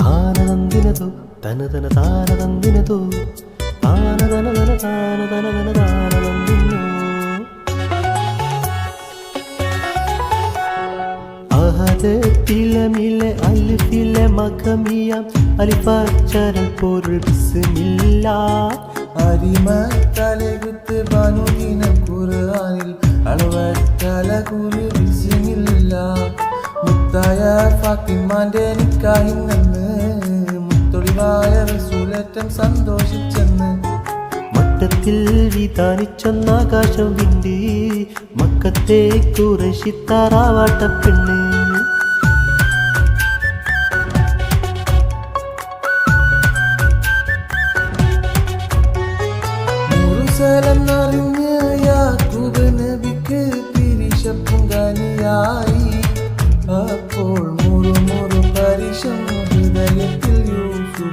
താനതന്തിനതോ തനതന താനതന്തിനതോ. താനതന തന താനതന അഹദത്തിലമിലെ അലിഫിലെ പൊരുൾ ബിസ്മില്ല അരിമത്തലകുത്ത് ബനുദിന ഖുർആനിൽ അളവറ്റല കുറി ബിസ്മില്ല മുത്തായ ഫാത്തിമാന്റെ നിക്കാഹിന്നെന്ന് മുത്തൊളിവായ റസൂലറ്റം സന്തോഷിച്ചെന്ന്. മട്ടത്തിൽ വിധാനിച്ചൊന്നാകാശം വിണ്ടി മക്കത്തെ കുറശിത്താറാവാട്ട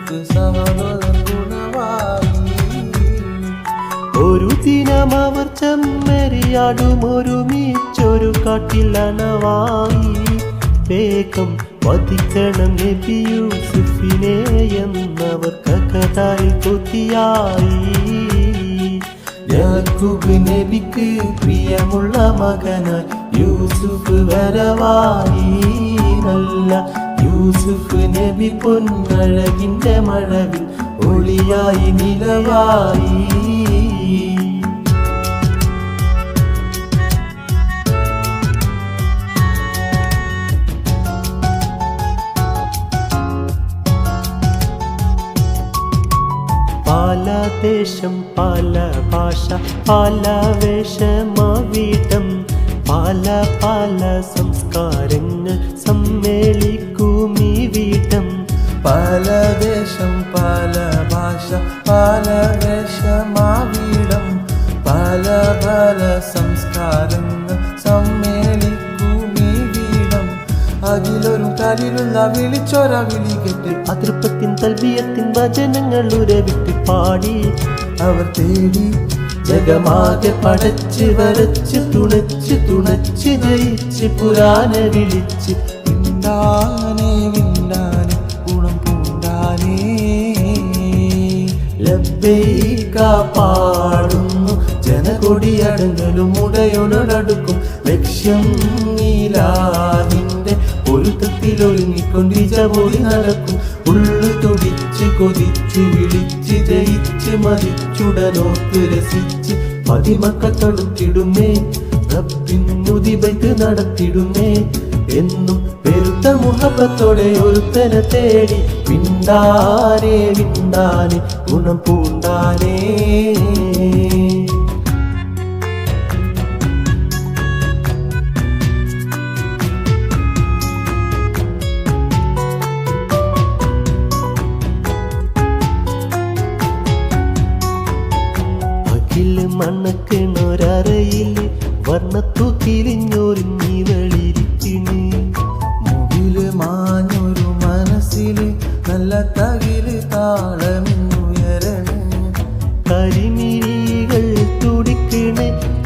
യൂസുഫ് സഹോദര ഒരു ദിനം അവർ ചെമ്മരിയാടും ഒരുമിച്ചൊരു കാട്ടിലനവായി വേഗം വധിക്കണം നബി യൂസുഫിനെ എന്നവർ കഥതായി കൊത്തിയായി നബിക്ക് പ്രിയമുള്ള മകനായി യൂസുഫ് വരവായി. നല്ല യൂസുഫ് നബി പൊന്നഴകിന്റെ മഴവിൽ ഒളിയായി നിലവായി. പാല ദേശം പല ഭാഷ പല വേഷമാവിടം പാല പല സംസ്കാരങ്ങൾ വീടം പല ദേശം പല ഭാഷ പല വേഷമാവിടം പല പല സംസ്കാരങ്ങൾ സമ്മേളിക്കും വീടം അതിലൊരു കലിലുള്ള വിളിച്ചൊര വിളി അതിർപ്പത്തിൻ അതൃപ്പത്തിൻ തൽബിയത്തിൻ വചനങ്ങൾ ഉരവിട്ട് പാടി. അവർ തേടി ജഗമാകെ പടച്ച് വരച്ച് തുണച്ച് തുണച്ച് ജയിച്ച് പുരാന വിളിച്ച് വിണ്ടാനേ ലബ്ബൈക പാടുന്നു ജനകൊടിയടങ്ങലും ഉടയോടടുക്കും ലക്ഷ്യം ഒരുങ്ങിക്കൊണ്ടിച്ച പോയി നടക്കും. ഉള്ളു തുടിച്ച് കൊതിച്ച് വിളിച്ച് ജയിച്ച് മതിച്ചുടനോക്ക് രസിച്ച് മതിമക്കളൊടുത്തിടുന്നേ റബ്ബിന്നുതിബൈത്ത് നടത്തിടുന്നേ എന്നും പെരുത്ത മുഹബത്തോടെ ഒരുത്തനെ തേടി വിണ്ടാനേ വിണ്ടാനേ ഗുണം പൂണ്ടാനേ. അഖിൽ വർണത്തു വർണത്തൂക്കിലിഞ്ഞൊരുങ്ങി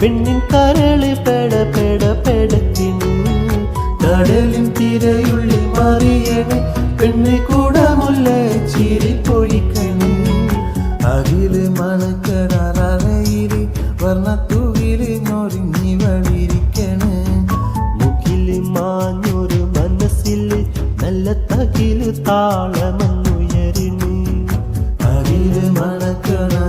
പെണ്ണിൻ കടലിൻ തിരയുള്ളിൽ മറിയണ്. പെണ്ണ് കൂടമുല്ല ചിരി നല്ല തകിൽ താളമെന്നുയരിണു അകിൽ മണക്കടറയിൽ